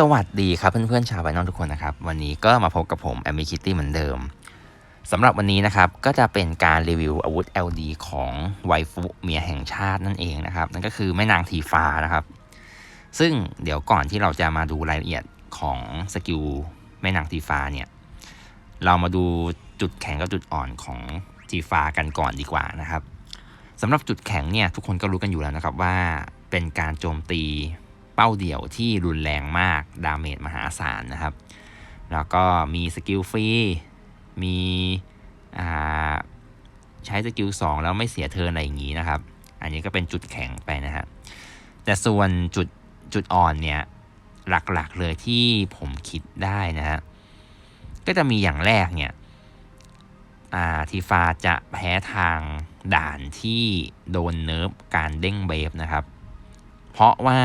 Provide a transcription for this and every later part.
สวัสดีครับเพื่อนๆชาวไวนอนทุกคนนะครับ วันนี้ก็มาพบกับผมแอมมี่คิตตี้เหมือนเดิมสำหรับวันนี้นะครับ ก็จะเป็นการรีวิวอาวุธ LD ของไวฟุเมียแห่งชาตินั่นเองนะครับ นั่นก็คือแม่นางทีฟ้านะครับ ซึ่งเดี๋ยวก่อนที่เราจะมาดูรายละเอียดของสกิลแม่นางทีฟ้าเนี่ย เรามาดูจุดแข็งกับจุดอ่อนของทีฟ้ากันก่อนดีกว่านะครับสำหรับจุดแข็งเนี่ยทุกคนก็รู้กันอยู่แล้วนะครับว่าเป็นการโจมตี เป้าเดี่ยวที่รุนแรงมาก ดาเมจมหาศาลนะครับ แล้วก็มีสกิลฟรี มีใช้สกิล2แล้วไม่เสียเทินอะไรอย่างนี้นะครับ อันนี้ก็เป็นจุดแข็งไปนะฮะ แต่ส่วนจุดจุดอ่อนเนี่ยหลักๆเลยที่ผมคิดได้นะฮะ ก็จะมีอย่างแรกเนี่ยทีฟาจะแพ้ทางด่านที่โดนเนิร์ฟการเด้งเบฟนะครับ เพราะว่า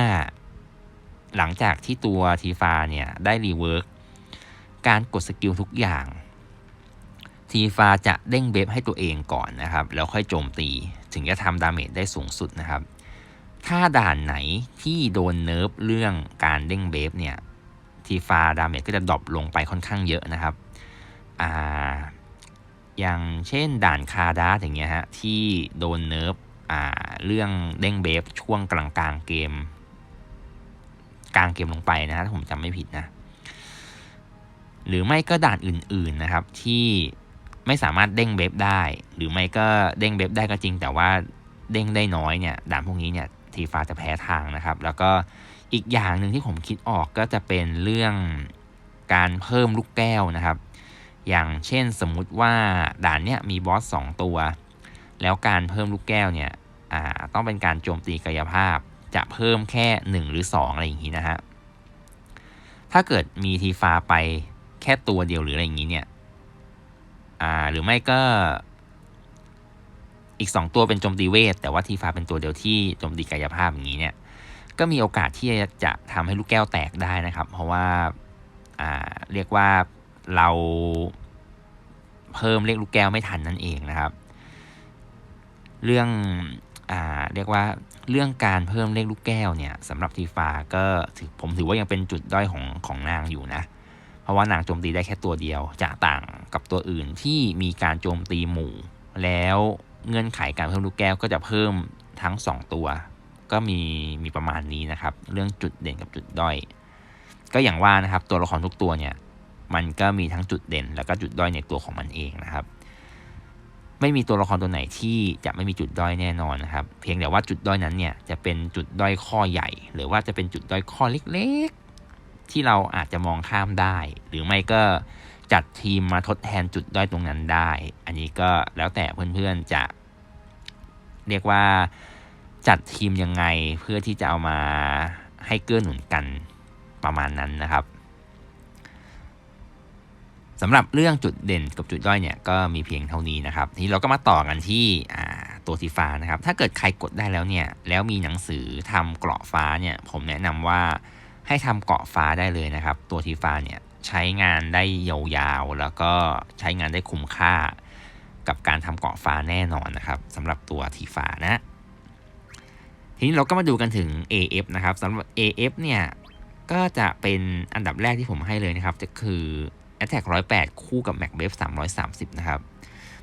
หลังจากที่ตัวทีฟาเนี่ยได้รีเวิร์กการกดสกิลทุกอย่างทีฟาจะเด้งเบฟให้ตัวเองก่อนนะครับ แล้วค่อยโจมตีถึงจะทำดาเมจได้สูงสุดนะครับ ถ้าด่านไหนที่โดนเนิร์ฟเรื่องการเด้งเบฟเนี่ยทีฟาดาเมจก็จะดรอปลงไปค่อนข้างเยอะนะครับอ่าอย่างเช่นด่านคาดาอย่างเงี้ยฮะที่โดนเนิร์ฟอ่าเรื่องเด้งเบฟช่วงกลางกลางเกม กลางเกมลงไปนะถ้าผมจำไม่ผิดนะ หรือไม่ก็ด่านอื่น ๆนะครับ ที่ไม่สามารถเด้งเบฟได้ หรือไม่ก็เด้งเบฟได้ก็จริง แต่ว่าเด้งได้น้อยเนี่ยด่านพวกนี้เนี่ยทีฟ้าจะแพ้ทางนะครับ แล้วก็อีกอย่างหนึ่งที่ผมคิดออกก็จะเป็นเรื่องการเพิ่มลูกแก้วนะครับ อย่างเช่นสมมุติว่าด่านเนี้ยมีบอส2ตัว แล้วการเพิ่มลูกแก้วเนี่ยต้องเป็นการโจมตีกายภาพ จะเพิ่มแค่ 1 หรือ 2 อะไรอย่างนี้นะฮะ ถ้าเกิดมีทีฟ้าไปแค่ตัวเดียวหรืออะไรอย่างนี้เนี่ย อ่า หรือไม่ก็ อีก 2 ตัวเป็นโจมตีเวท แต่ว่าทีฟ้าเป็นตัวเดียวที่โจมตีกายภาพอย่างนี้เนี่ย ก็มีโอกาสที่จะทำให้ลูกแก้วแตกได้นะครับ เพราะว่า อ่า เรียกว่าเราเพิ่มเลขลูกแก้วไม่ทันนั่นเองนะครับ เรื่อง เรียกว่าเรื่องการเพิ่มเลขลูกแก้วเนี่ยสำหรับทีฟ้าก็ถือผมถือว่ายังเป็นจุดด้อยของของนางอยู่นะ เพราะว่านางโจมตีได้แค่ตัวเดียวจะต่างกับตัวอื่นที่มีการโจมตีหมู่ แล้วเงื่อนไขการเพิ่มลูกแก้วก็จะเพิ่มทั้ง 2 ตัว ก็มีมีประมาณนี้นะครับ เรื่องจุดเด่นกับจุดด้อย ก็อย่างว่านะครับตัวละครทุกตัวเนี่ยมันก็มีทั้งจุดเด่น แล้วก็จุดด้อยในตัวของมันเองนะครับ ไม่มีตัวละครตัวไหนที่จะไม่มีจุดด้อยแน่นอนนะครับ เพียงแต่ว่าจุดด้อยนั้นเนี่ยจะเป็นจุดด้อยข้อใหญ่ หรือว่าจะเป็นจุดด้อยข้อเล็กๆ ที่เราอาจจะมองข้ามได้ หรือไม่ก็จัดทีมมาทดแทนจุดด้อยตรงนั้นได้ อันนี้ก็แล้วแต่เพื่อนๆจะเรียกว่าจัดทีมยังไงเพื่อที่จะเอามาให้เกื้อหนุนกันประมาณนั้นนะครับ สำหรับเรื่องจุดเด่นกับจุดด้อยเนี่ยก็มีเพียงเท่านี้นะครับทีนี้เราก็มาต่อกันที่ตัวสีฟ้านะครับ ถ้าเกิดใครกดได้แล้วเนี่ยแล้วมีหนังสือทำเกราะฟ้าเนี่ยผมแนะนำว่าให้ทำเกราะฟ้าได้เลยนะครับ ตัวทีฟ้าเนี่ยใช้งานได้ยาวๆแล้วก็ใช้งานได้คุ้มค่า กับการทำเกราะฟ้าแน่นอนนะครับสำหรับตัวทีฟ้านะทีนี้เราก็มาดูกันถึง AF นะครับสำหรับ AF เนี่ยก็จะเป็นอันดับแรกที่ผมให้เลยนะครับ จะคือ Attack 108คู่กับ Mac b a f 330นะครับ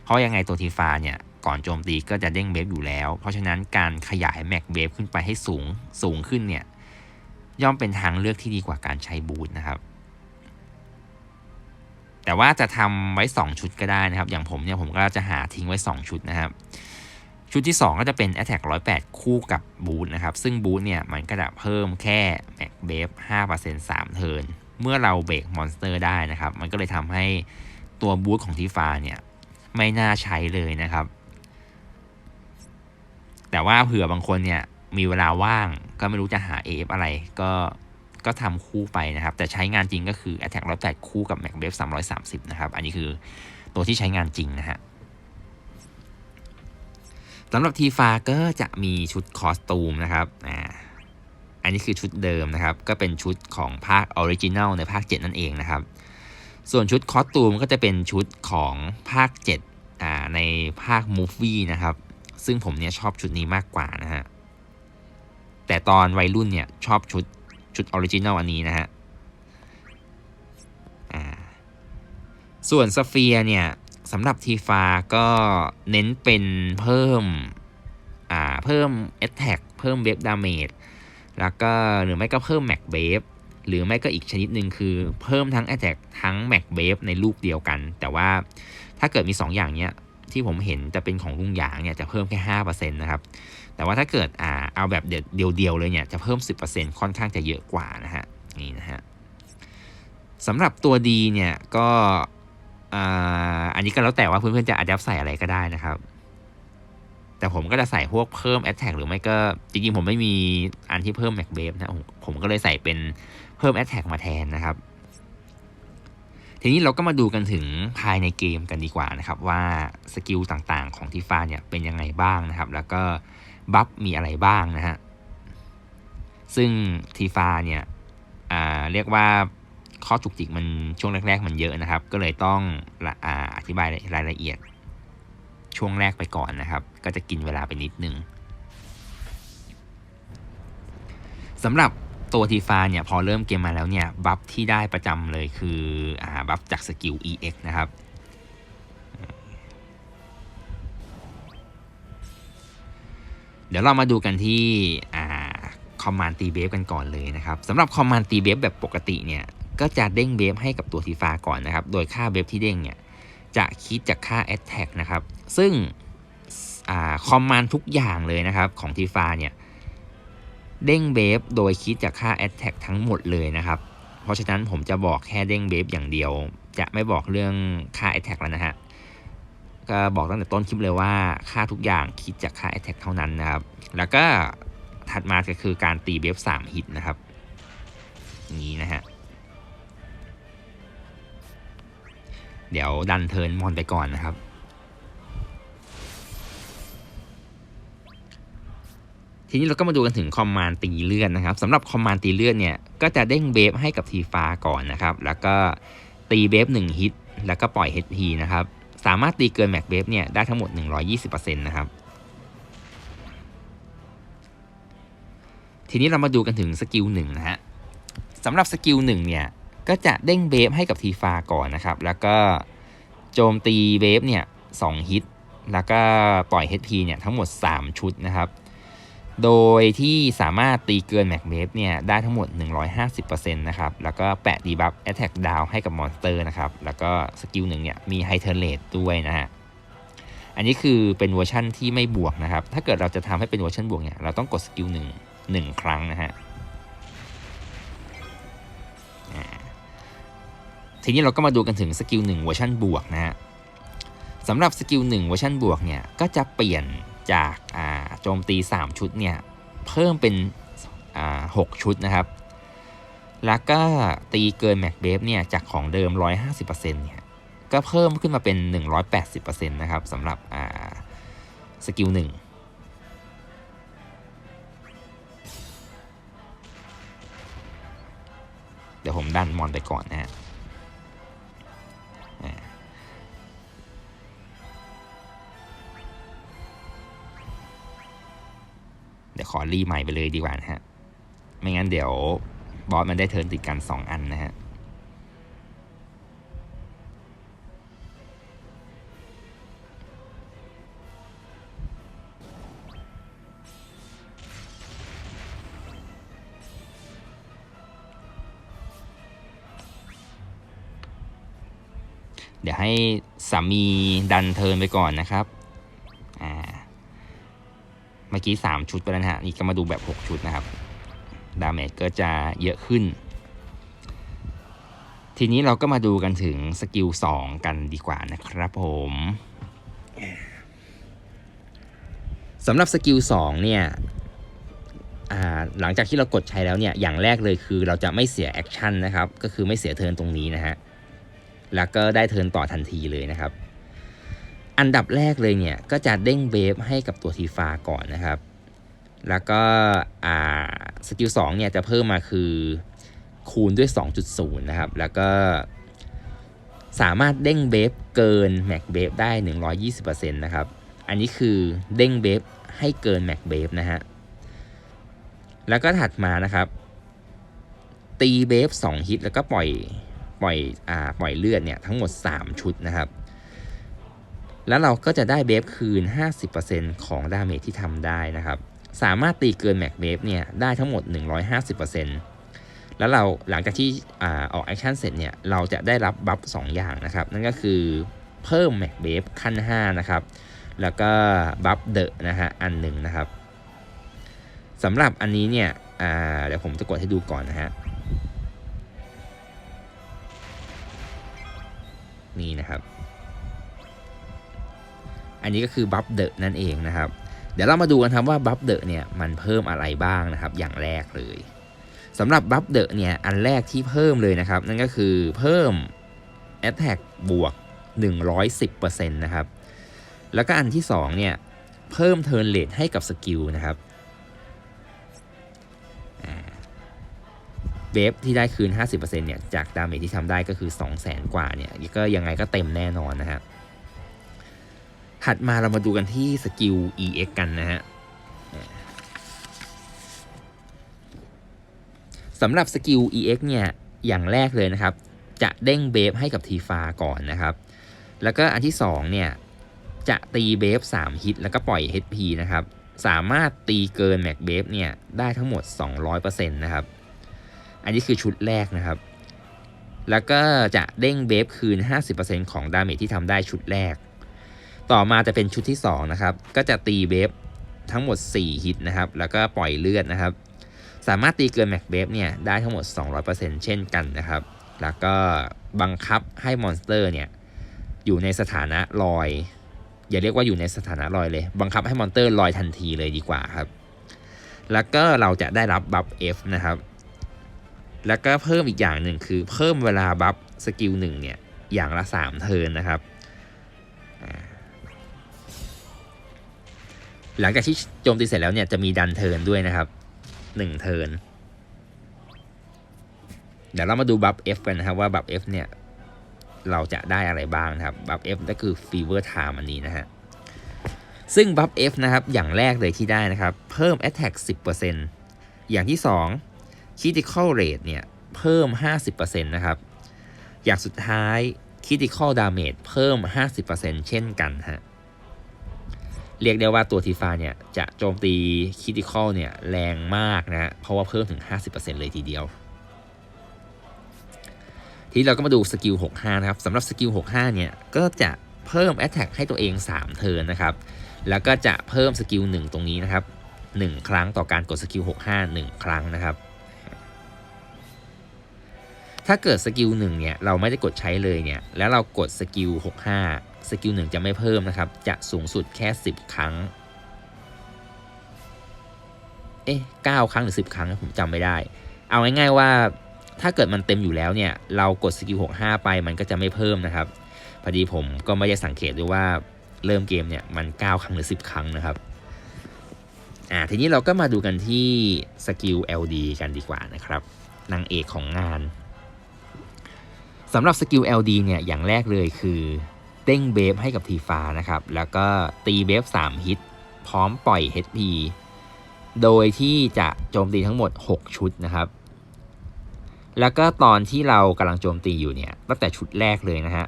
เพราะยังไงตัวทีฟาเนี่ยก่อนโจมตีก็จะเด้งเบฟอยู่แล้ว เพราะฉะนั้นการขยาย Mac b a f ขึ้นไปให้สูงสูงขึ้นเนี่ยย่อมเป็นทางเลือกที่ดีกว่าการใช้บูทนะครับ แต่ว่าจะทำไว้ 2 ชุดก็ได้นะครับ อย่างผมเนี่ยผมก็จะหาทิ้งไว้ 2 ชุดนะครับ ชุดที่ 2 ก็จะเป็น Attack 108 คู่กับบูทนะครับ ซึ่งบูทเนี่ยมันก็จะเพิ่มแค่ Mac b a f 5% 3เทิร์น เมื่อเราเบรกมอนสเตอร์ได้นะครับ มันก็เลยทำให้ตัวบูทของทีฟาเนี่ยไม่น่าใช้เลยนะครับ แต่ว่าเผื่อบางคนเนี่ยมีเวลาว่างก็ไม่รู้จะหา AF อะไรก็ก็ทำคู่ไปนะครับ แต่ใช้งานจริงก็คือ Attack 108 คู่กับ Mac b a f 330 นะครับ อันนี้คือตัวที่ใช้งานจริงนะฮะสำหรับทีฟาก็จะมีชุดคอสตูมนะครับอ่า อันนี้คือชุดเดิมนะครับ ก็เป็นชุดของภาคออริจินัลในภาค 7 นั่นเองนะครับ ส่วนชุดคอสตูมก็จะเป็นชุดของภาค7อ่าในภาคมูฟวี่นะครับ ซึ่งผมเนี่ยชอบชุดนี้มากกว่านะฮะ แต่ตอนวัยรุ่นเนี่ยชอบชุดชุดออริจินัลอันนี้นะฮะส่วนสเฟียเนี่ยสำหรับทีฟาก็เน้นเป็นเพิ่มเพิ่มเอตแทกเพิ่มเวฟดาเมจ แล้วก็หรือไม่ก็เพิ่มแม็กเบฟหรือไม่ก็อีกชนิดหนึ่งคือเพิ่มทั้ง Attack ทั้งแม็กเบฟในลูกเดียวกัน แต่ว่าถ้าเกิดมี 2 อย่างเนี้ยที่ผมเห็นจะเป็นของลุงหยางเนี่ยจะเพิ่มแค่5%นะครับ แต่ว่าถ้าเกิดอ่าเอาแบบเดียวๆเลยเนี่ยจะเพิ่ม 10%ค่อนข้างจะเยอะกว่านะฮะนี่นะฮะสำหรับตัวดีเนี่ยก็อ่าอันนี้ก็แล้วแต่ว่าเพื่อนๆจะอัดยับใส่อะไรก็ได้นะครับ แต่ผมก็จะใส่พวกเพิ่ม Attack หรือไม่ก็จริงๆผมไม่มีอันที่เพิ่ม Mac b a v e นะผมก็เลยใส่เป็นเพิ่ม Attack มาแทนนะครับ ทีนี้เราก็มาดูกันถึงภายในเกมกันดีกว่านะครับ ว่าสกิลต่างๆของทีฟ้าเนี่ยเป็นยังไงบ้างนะครับ แล้วก็บัฟมีอะไรบ้างนะฮะซึ่งทีฟ้าเนี่ยเรียกว่าข้อจุกจิกมันช่วงแรก ๆ มันเยอะนะครับ ก็เลยต้องออธิบายรายละเอียด ช่วงแรกไปก่อนนะครับ ก็จะกินเวลาไปนิดนึงสำหรับตัวทีฟาเนี่ยพอเริ่มเกมมาแล้วเนี่ยบัฟที่ได้ประจำเลยคืออ่าบัฟจากสกิล EX นะครับเดี๋ยวเรามาดูกันที่คอมมานด์ตีเบฟกันก่อนเลยนะครับสำหรับคอมมานด์ตีเบฟแบบปกติเนี่ยก็จะเด้งเบฟให้กับตัวทีฟาก่อนนะครับ โดยค่าเบฟที่เด้งเนี่ย จะคิดจากค่า Attack นะครับ ซึ่งคอมมานด์ทุกอย่างเลยนะครับของทีฟาเนี่ยเด้งเบฟโดยคิดจากค่า Attack ทั้งหมดเลยนะครับ เพราะฉะนั้นผมจะบอกแค่เด้งเบฟอย่างเดียว จะไม่บอกเรื่องค่า Attack แล้วนะฮะก็บอกตั้งแต่ต้นคลิปเลยว่าค่าทุกอย่างคิดจากค่า Attack เท่านั้นนะครับ แล้วก็ถัดมาก็คือการตีเบฟ3ฮิตนะครับนี้นะฮะ เดี๋ยวดันเทิร์นมอนไปก่อนนะครับ ทีนี้เราก็มาดูกันถึงคอมมานตีเลือดนะครับสำหรับคอมมานตีเลือดเนี่ยก็จะเด้งเบฟให้กับทีฟ้าก่อนนะครับ แล้วก็ตีเบฟ1ฮิตแล้วก็ปล่อย HP นะครับ สามารถตีเกินแม็กเบฟเนี่ยได้ทั้งหมด 120%นะครับทีนี้เรามาดูกันถึงสกิลหนึ่งนะฮะสำหรับสกิลหนึ่งเนี่ย ก็จะเด้งเวฟให้กับทีฟาก่อนนะครับ แล้วก็โจมตีเวฟเนี่ยสองฮิต แล้วก็ปล่อย HP เนี่ยทั้งหมด 3 ชุดนะครับ โดยที่สามารถตีเกินแม็กเวฟเนี่ยได้ทั้งหมด 150%นะครับ แล้วก็แปะดีบัฟแอตแทกดาวให้กับมอนสเตอร์นะครับ แล้วก็สกิลหนึ่งเนี่ยมีไฮเทอร์เลตด้วยนะฮะอันนี้คือเป็นเวอร์ชั่นที่ไม่บวกนะครับ ถ้าเกิดเราจะทำให้เป็นเวอร์ชันบวกเนี่ย เราต้องกดสกิลหนึ่งหนึ่งครั้งนะฮะ ทีนี้เราก็มาดูกันถึงสกิล1เวอร์ชันบวกนะฮะสำหรับสกิล1เวอร์ชันบวกเนี่ยก็จะเปลี่ยนจากโจมตี 3 ชุดเนี่ยเพิ่มเป็น6ชุดนะครับ แล้วก็ตีเกินแม็กเบฟเนี่ยจากของเดิม 150%เนี่ยก็เพิ่มขึ้นมาเป็น 180%นะครับสำหรับสกิล1เดี๋ยวผมดันมอนไปก่อนนะฮะ ยวขอรีใหม่ไปเลยดีกว่านะฮะ ไม่งั้นเดี๋ยวบอสมันได้เทิร์นติดกัน2อันนะฮะเดี๋ยวให้สามีดันเทินไปก่อนนะครับ กี้ 3 ชุดไปแล้วนะฮะนี่ก็มาดูแบบ 6 ชุดนะครับ ดาเมจก็จะเยอะขึ้น ทีนี้เราก็มาดูกันถึงสกิล 2 กันดีกว่านะครับผมสำหรับสกิล2เนี่ยหลังจากที่เรากดใช้แล้วเนี่ยอย่างแรกเลยคือเราจะไม่เสียแอคชั่นนะครับ ก็คือไม่เสียเทิร์นตรงนี้นะฮะแล้วก็ได้เทิร์นต่อทันทีเลยนะครับ อันดับแรกเลยเนี่ย ก็จะเด้งเวฟให้กับตัวทีฟาก่อนนะครับ แล้วก็สกิลสองเนี่ยจะเพิ่มมาคือคูณด้วย 2.0 นะครับ แล้วก็สามารถเด้งเบฟเกินแม็กเบฟได้ 120%นะครับ อันนี้คือเด้งเบฟให้เกินแม็กเบฟนะฮะ แล้วก็ถัดมานะครับ ตีเบฟ2ฮิตแล้วก็ปล่อยปล่อยอ่าปล่อยเลือดเนี่ยทั้งหมด 3 ชุดนะครับ แล้วเราก็จะได้เบฟคืน 50%ของดาเมจที่ทำได้นะครับ สามารถตีเกินแม็กเบฟเนี่ยได้ทั้งหมด 150%แล้วเราหลังจากที่อ่าออกแอคชั่นเสร็จเนี่ยเราจะได้รับบัฟ2อย่างนะครับ นั่นก็คือเพิ่มแม็กเบฟขั้น 5 นะครับ แล้วก็บัฟเดอะนะฮะอันหนึ่งนะครับสำหรับอันนี้เนี่ยอ่าเดี๋ยวผมจะกดให้ดูก่อนนะฮะนี่นะครับ อันนี้ก็คือบัฟเดอะนั่นเองนะครับ เดี๋ยวเรามาดูกันครับว่าบัฟเดอะเนี่ยมันเพิ่มอะไรบ้างนะครับ อย่างแรกเลยสำหรับบัฟเดอะเนี่ยอันแรกที่เพิ่มเลยนะครับ นั่นก็คือเพิ่ม Attack บวก 110%นะครับ แล้วก็อันที่2เนี่ยเพิ่มเทิร์นเลทให้กับสกิลนะครับเวฟที่ได้คืน 50%เนี่ยจากดาเมจที่ทำได้ก็คือ 200,000 กว่าเนี่ยก็ยังไงก็เต็มแน่นอนนะฮะ ถัดมาเรามาดูกันที่สกิล EX กันนะฮะสำหรับสกิล EX เนี่ยอย่างแรกเลยนะครับ จะเด้งเบฟให้กับทีฟาก่อนนะครับ แล้วก็อันที่2เนี่ยจะตีเบฟ3ฮิตแล้วก็ปล่อย HP นะครับ สามารถตีเกินแม็กเบฟเนี่ยได้ทั้งหมด 200%นะครับ อันนี้คือชุดแรกนะครับ แล้วก็จะเด้งเบฟคืน 50%ของดาเมจที่ทำได้ชุดแรก ต่อมาจะเป็นชุดที่2นะครับก็จะตีเบฟทั้งหมด 4 ฮิตนะครับแล้วก็ปล่อยเลือดนะครับ สามารถตีเกินแม็กเบฟเนี่ยได้ทั้งหมด 200%เช่นกันนะครับ แล้วก็บังคับให้มอนสเตอร์เนี่ยอยู่ในสถานะลอย อย่าเรียกว่าอยู่ในสถานะลอยเลย บังคับให้มอนสเตอร์ลอยทันทีเลยดีกว่าครับ แล้วก็เราจะได้รับบัฟ F นะครับ แล้วก็เพิ่มอีกอย่างหนึ่งคือเพิ่มเวลาบัฟสกิลหนึ่งเนี่ยอย่างละ 3 เทิร์นนะครับ หลังจากที่โจมตีเสร็จแล้วเนี่ยจะมีดันเทิร์นด้วยนะครับ1เทิร์นเดี๋ยวเรามาดูบัฟ F กันนะครับว่าบัฟ F เนี่ยเราจะได้อะไรบ้างนะครับบัฟ F ก็คือ Fever Time อันนี้นะฮะซึ่งบัฟ F นะครับอย่างแรกเลยที่ได้นะครับ เพิ่ม Attack 10%อย่างที่ 2 Critical Rate เนี่ยเพิ่ม 50%นะครับ อย่างสุดท้าย Critical Damage เพิ่ม 50%เช่นกันฮะ เรียกได้ว่าตัวทีฟาเนี่ยจะโจมตี Critical เนี่ยแรงมากนะฮะเพราะว่าเพิ่มถึง 50%เลยทีเดียว ทีเราก็มาดูสกิล 65 นะครับสำหรับสกิล 65 เนี่ย ก็จะเพิ่ม Attack ให้ตัวเอง 3 เทิร์นนะครับ แล้วก็จะเพิ่มสกิล 1 ตรงนี้นะครับ 1 ครั้งต่อการกดสกิล 65 1 ครั้งนะครับ ถ้าเกิดสกิล1เนี่ยเราไม่ได้กดใช้เลยเนี่ย แล้วเรากดสกิล 65 สกิล1จะไม่เพิ่มนะครับ จะสูงสุดแค่ 10 ครั้ง เอ๊ะ9ครั้งหรือ 10 ครั้งผมจำไม่ได้ เอาง่ายๆว่าถ้าเกิดมันเต็มอยู่แล้วเนี่ย เรากดสกิล65 ไปมันก็จะไม่เพิ่มนะครับ พอดีผมก็ไม่ได้สังเกตด้วยว่าเริ่มเกมเนี่ยมัน 9 ครั้งหรือ 10 ครั้งนะครับ อ่าทีนี้เราก็มาดูกันที่สกิล LD กันดีกว่านะครับนางเอกของงานสำหรับสกิล LD เนี่ยอย่างแรกเลยคือ เด้งเบฟให้กับทีฟ้านะครับ แล้วก็ตีเบฟ3ฮิต พร้อมปล่อย HP โดยที่จะโจมตีทั้งหมด 6 ชุดนะครับ แล้วก็ตอนที่เรากำลังโจมตีอยู่เนี่ย ตั้งแต่ชุดแรกเลยนะฮะ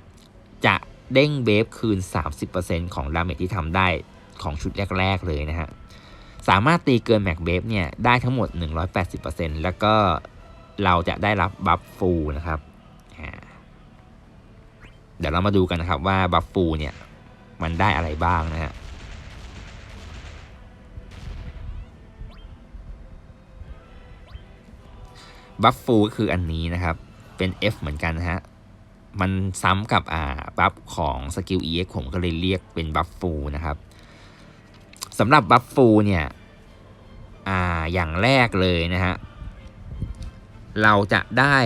จะเด้งเบฟคืน 30%ของดาเมจที่ทำได้ของชุดแรก ๆ เลยนะฮะ สามารถตีเกินแม็กเบฟเนี่ย ได้ทั้งหมด 180%แล้วก็เราจะได้รับบัฟฟูนะครับอ่า เดี๋ยวเรามาดูกันนะครับว่าบัฟฟูเนี่ยมันได้อะไรบ้างนะฮะบัฟฟูก็คืออันนี้นะครับ เป็น F เหมือนกันนะฮะ มันซ้ำกับอ่าบัฟของสกิล EX ผมก็เลยเรียกเป็นบัฟฟูนะครับสำหรับบัฟฟูเนี่ยอ่าอย่างแรกเลยนะฮะ เราจะได้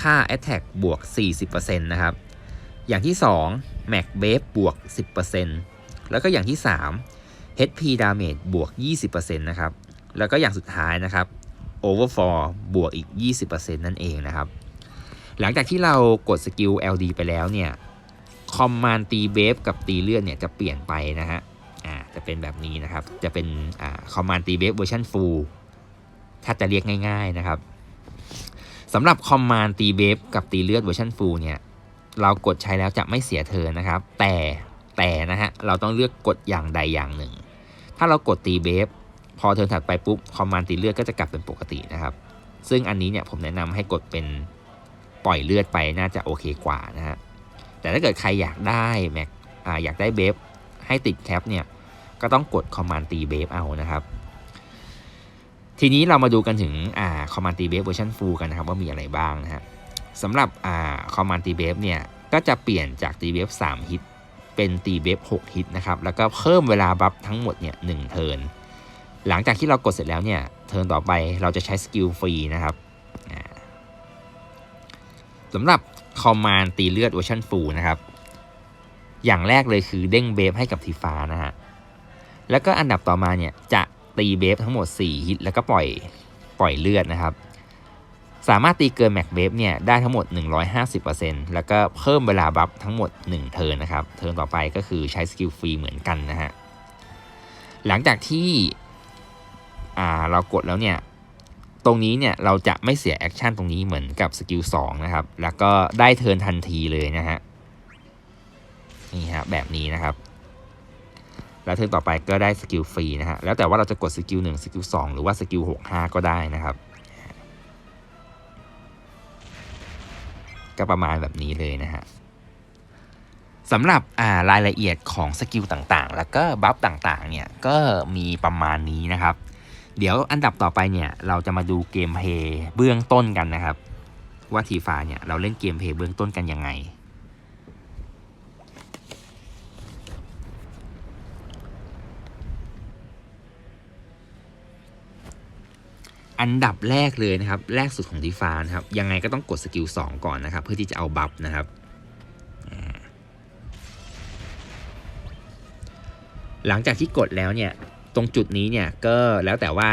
ค่า Attack บวก 40%นะครับ อย่างที่ 2 Mac b a f บวก 10%แล้วก็อย่างที่ 3 HP Damage บวก 20%นะครับ แล้วก็อย่างสุดท้ายนะครับ Overfall บวกอีก 20%นั่นเองนะครับ หลังจากที่เรากดสกิล LD ไปแล้วเนี่ย คอมมานด์ตีเบฟกับตีเลือดเนี่ยจะเปลี่ยนไปนะฮะ อ่า จะเป็นแบบนี้นะครับ จะเป็น อ่า คอมมานด์ตีเบฟเวอร์ชันฟูลถ้าจะเรียกง่าย ๆนะครับสำหรับคอมมานด์ตีเบฟกับตีเลือดเวอร์ชันฟูลเนี่ย เรากดใช้แล้วจะไม่เสียเทิร์นะครับ แต่แต่นะฮะเราต้องเลือกกดอย่างใดอย่างหนึ่ง ถ้าเรากดตีเบฟพอเทิร์นถัดไปปุ๊บคอมมานด์ตีเลือดก็จะกลับเป็นปกตินะครับ ซึ่งอันนี้เนี่ยผมแนะนำให้กดเป็นปล่อยเลือดไปน่าจะโอเคกว่านะฮะแต่ถ้าเกิดใครอยากได้แม็กออยากได้เบฟให้ติดแคปเนี่ยก็ต้องกดคอมมานด์ตีเบฟเอานะครับทีนี้เรามาดูกันถึงอ่าคอมมานด์ตีเบฟเวอร์ชันฟูลกันนะครับว่ามีอะไรบ้างนะฮะ สำหรับอ่าคอมมานด์ตีเบฟเนี่ย ก็จะเปลี่ยนจากตีเบฟ3ฮิตเป็นตีเบฟ6ฮิตนะครับ แล้วก็เพิ่มเวลาบัฟทั้งหมดเนี่ยหเทิร์นหลังจากที่เรากดเสร็จแล้วเนี่ย เทิร์นต่อไปเราจะใช้สกิลฟรีนะครับสำหรับคอมมานด์ตีเลือดเวอร์ชันฟูนะครับ อย่างแรกเลยคือเด้งเบฟให้กับทีฟ้านะฮะ แล้วก็อันดับต่อมาเนี่ยจะตีเบฟทั้งหมด 4 ฮิตแล้วก็ปล่อยปล่อยเลือดนะครับ สามารถตีเกินแม็กเบฟเนี่ยได้ทั้งหมด 150%แล้วก็เพิ่มเวลาบัฟทั้งหมด 1 เทิร์นนะครับ เทิร์นต่อไปก็คือใช้สกิลฟรีเหมือนกันนะฮะ หลังจากที่เรากดแล้วเนี่ย ตรงนี้เนี่ยเราจะไม่เสียแอคชั่นตรงนี้เหมือนกับสกิล2นะครับ แล้วก็ได้เทิร์นทันทีเลยนะฮะ นี่ฮะแบบนี้นะครับ แล้วเทิร์นต่อไปก็ได้สกิลฟรีนะฮะ แล้วแต่ว่าเราจะกดสกิลหนึ่งสกิลสองหรือว่าสกิลหกห้าก็ได้นะครับ ก็ประมาณแบบนี้เลยนะฮะสำหรับารายละเอียดของสกิลต่างๆ แล้วก็บัฟต่างๆ เนี่ย ก็มีประมาณนี้นะครับ เดี๋ยวอันดับต่อไปเนี่ย เราจะมาดูเกมเพย์เบื้องต้นกันนะครับ ว่าทีฟ้าเนี่ย เราเล่นเกมเพย์เบื้องต้นกันยังไง อันดับแรกเลยนะครับ แรกสุดของดีฟานะครับ ยังไงก็ต้องกดสกิล2ก่อนนะครับ เพื่อที่จะเอาบัฟนะครับ หลังจากที่กดแล้วเนี่ย ตรงจุดนี้เนี่ยก็แล้วแต่ว่า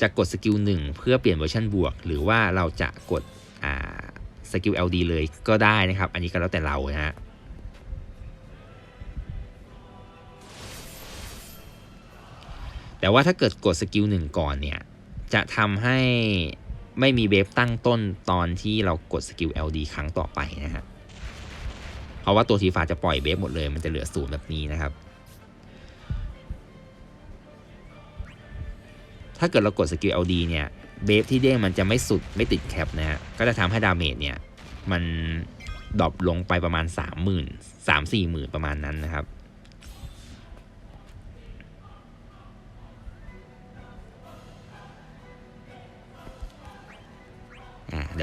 จะกดสกิล1เพื่อเปลี่ยนเวอร์ชันบวก หรือว่าเราจะกดสกิล LD เลยก็ได้นะครับ อันนี้ก็แล้วแต่เรานะฮะแต่ว่าถ้าเกิดกดสกิลหนึ่งก่อนเนี่ย จะทำให้ไม่มีเวฟตั้งต้นตอนที่เรากดสกิล LD ครั้งต่อไปนะฮะ เพราะว่าตัวทีฟ้าจะปล่อยเวฟหมดเลย มันจะเหลือศูนย์แบบนี้นะครับ ถ้าเกิดเรากดสกิล LD เนี่ยเวฟที่เด้งมันจะไม่สุดไม่ติดแคปนะฮะ ก็จะทำให้ดาเมจเนี่ย มันดรอปลงไปประมาณ 30,000 3 4หมื่นประมาณนั้นนะครับ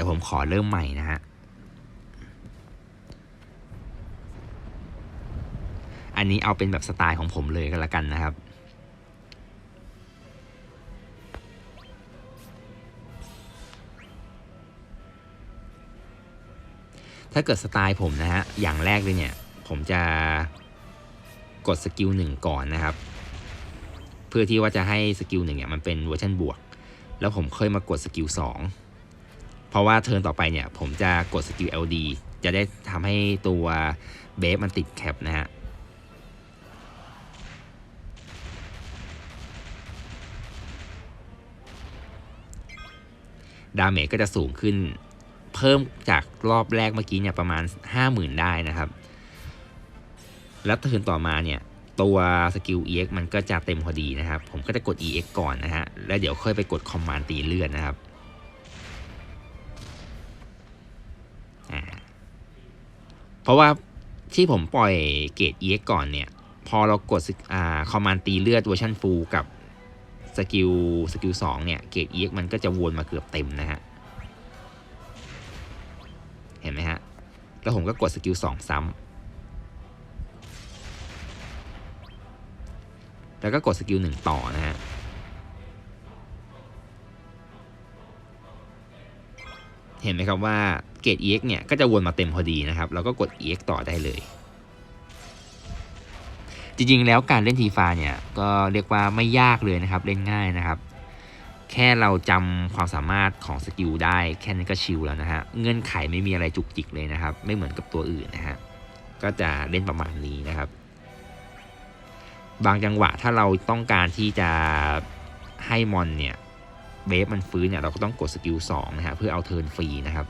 ดี๋ยวผมขอเริ่มใหม่นะฮะ อันนี้เอาเป็นแบบสไตล์ของผมเลยก็แล้วกันนะครับ ถ้าเกิดสไตล์ผมนะฮะ อย่างแรกเลยเนี่ย ผมจะกดสกิลหนึ่งก่อนนะครับ เพื่อที่ว่าจะให้สกิลหนึ่งเนี่ยมันเป็นเวอร์ชันบวก แล้วผมค่อยมากดสกิลสอง เพราะว่าเทิร์นต่อไปเนี่ย ผมจะกดสกิล LD จะได้ทำให้ตัวเบฟมันติดแคปนะฮะดาเมจก็จะสูงขึ้นเพิ่มจากรอบแรกเมื่อกี้เนี่ยประมาณ 50,000 ได้นะครับ แล้วเทิร์นต่อมาเนี่ย ตัวสกิล EX มันก็จะเต็มพอดีนะครับ ผมก็จะกด EX ก่อนนะฮะ แล้วเดี๋ยวค่อยไปกดคอมมานด์ตีเลือดนะครับ เพราะว่าที่ผมปล่อยเกรด EX ก่อนเนี่ย พอเรากดอ่าคอมมานด์ตีเลือดเวอร์ชันฟูลกับสกิลสกิลสองเนี่ยเกรด EX มันก็จะวนมาเกือบเต็มนะฮะ เห็นไหมฮะ แล้วผมก็กดสกิลสองซ้ำแล้วก็กดสกิลหนึ่งต่อนะฮะ ห็นไหมครับว่าเกรด EX เนี่ยก็จะวนมาเต็มพอดีนะครับแล้วก็กด EX ต่อได้เลย จริงๆแล้วการเล่นทีฟาเนี่ยก็เรียกว่าไม่ยากเลยนะครับเล่นง่ายนะครับ แค่เราจำความสามารถของสกิลได้แค่นั้นก็ชิลแล้วนะฮะเงื่อนไขไม่มีอะไรจุกจิกเลยนะครับ ไม่เหมือนกับตัวอื่นนะฮะก็จะเล่นประมาณนี้นะครับ บางจังหวะถ้าเราต้องการที่จะให้มอนเนี่ย เวฟมันฟื้นเนี่ยเราก็ต้องกดสกิล2นะฮะเพื่อเอาเทิร์นฟรีนะครับ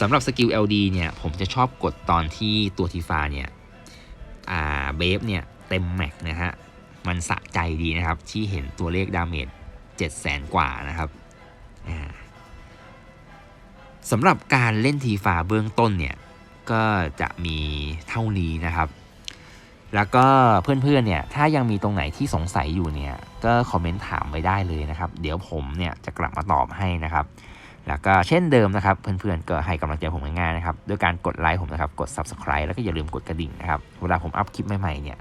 สำหรับสกิล LD เนี่ยผมจะชอบกดตอนที่ตัวทีฟาเนี่ยอ่าเบฟเนี่ยเต็มแม็กนะฮะมันสะใจดีนะครับที่เห็นตัวเลขดาเมจ7 0 0 0 0กว่านะครับสำหรับการเล่นทีฟาเบื้องต้นเนี่ยก็จะมีเท่านี้นะครับ แล้วก็เพื่อนๆเนี่ยถ้ายังมีตรงไหนที่สงสัยอยู่เนี่ยก็คอมเมนต์ถามไว้ได้เลยนะครับ เดี๋ยวผมเนี่ยจะกลับมาตอบให้นะครับ แล้วก็เช่นเดิมนะครับ เพื่อนๆก็ให้กำลังใจผมง่ายๆนะครับด้วยการกดไลค์ผมนะครับกด Subscribe แล้วก็อย่าลืมกดกระดิ่งนะครับเวลาผมอัพคลิปใหม่ๆเนี่ย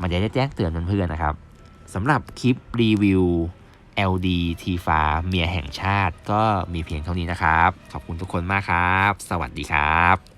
มันจะได้แจ้งเตือนเพื่อนๆนะครับสำหรับคลิปรีวิว LD ทีฟาเมียแห่งชาติก็มีเพียงเท่านี้นะครับ ขอบคุณทุกคนมากครับ สวัสดีครับ